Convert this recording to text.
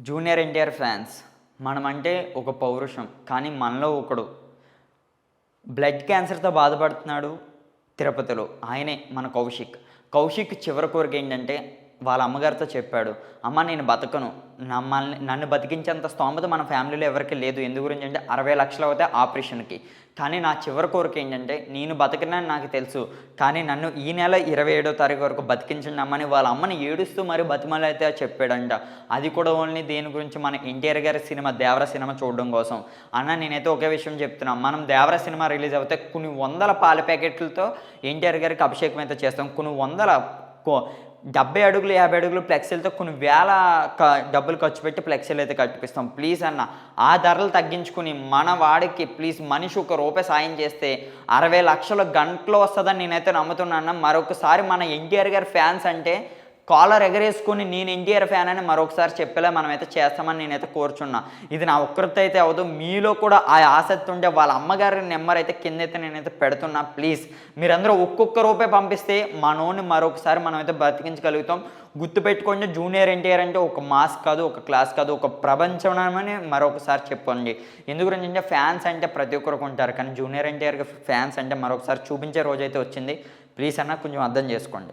Junior NTR fans మనమంటే ఒక పౌరుషం కానీ మనలో ఒకడు. బ్లడ్ క్యాన్సర్తో బాధపడుతున్నాడు తిరుపతిలో. ఆయనే మన కౌశిక్. కౌశిక్ చివరి కోరిక ఏంటంటే వాళ్ళ అమ్మగారితో చెప్పాడు అమ్మ నేను బతకను. నమ్మల్ని నన్ను బతికించేంత స్తోమత మన ఫ్యామిలీలో ఎవరికి లేదు. ఎందు గురించి అంటే అరవై లక్షలు అవుతాయి ఆపరేషన్కి. కానీ నా చివరి కోరిక ఏంటంటే నేను బతికినని నాకు తెలుసు. కానీ నన్ను ఈ నెల ఇరవై ఏడో తారీఖు వరకు బతికించండి అమ్మని వాళ్ళ అమ్మని ఏడుస్తూ మరి బతిమలైతే చెప్పాడంట. అది కూడా ఓన్లీ దేని గురించి మన ఎన్టీఆర్ గారి సినిమా దేవర సినిమా చూడడం కోసం. అన్న నేనైతే ఒకే విషయం చెప్తున్నా. మనం దేవర సినిమా రిలీజ్ అవుతే కొన్ని వందల పాల ప్యాకెట్లతో ఎన్టీఆర్ గారికి అభిషేకం అయితే చేస్తాం. కొన్ని వందల డెబ్బై అడుగులు యాభై అడుగులు ఫ్లెక్సీలతో కొన్ని వేల క డబ్బులు ఖర్చు పెట్టి ఫ్లెక్సీలు అయితే కట్టిపిస్తాం. ప్లీజ్ అన్న ఆ ధరలు తగ్గించుకుని మన వాడికి ప్లీజ్ మనిషి ఒక రూపాయి సాయం చేస్తే అరవై లక్షల గంటలో వస్తుందని నేనైతే నమ్ముతున్నాను మరొకసారి మన ఎన్టీఆర్ గారి ఫ్యాన్స్ అంటే కాలర్ ఎగరేసుకొని నేను ఎన్టీఆర్ ఫ్యాన్ అని మరొకసారి చెప్పేలా మనమైతే చేస్తామని నేనైతే కోరుచున్నా. ఇది నా ఒక్కరితో అయితే అవ్వదు. మీలో కూడా ఆ ఆసక్తి ఉంటే వాళ్ళ అమ్మగారి నెంబర్ అయితే కింద అయితే నేనైతే పెడుతున్నా. ప్లీజ్. మీరందరూ ఒక్కొక్క రూపాయి పంపిస్తే మనోని మరొకసారి మనమైతే బ్రతికించగలుగుతాం గుర్తుపెట్టుకోండి జూనియర్ ఎన్టీఆర్ అంటే ఒక మాస్ కాదు ఒక క్లాస్ కాదు ఒక ప్రపంచం అని మరొకసారి చెప్పండి. ఎందుకు అంటే ఫ్యాన్స్ అంటే ప్రతి ఒక్కరికి ఉంటారు. కానీ జూనియర్ ఎన్టీఆర్ ఫ్యాన్స్ అంటే మరొకసారి చూపించే రోజు అయితే వచ్చింది. ప్లీజ్ అన్న కొంచెం అర్థం చేసుకోండి.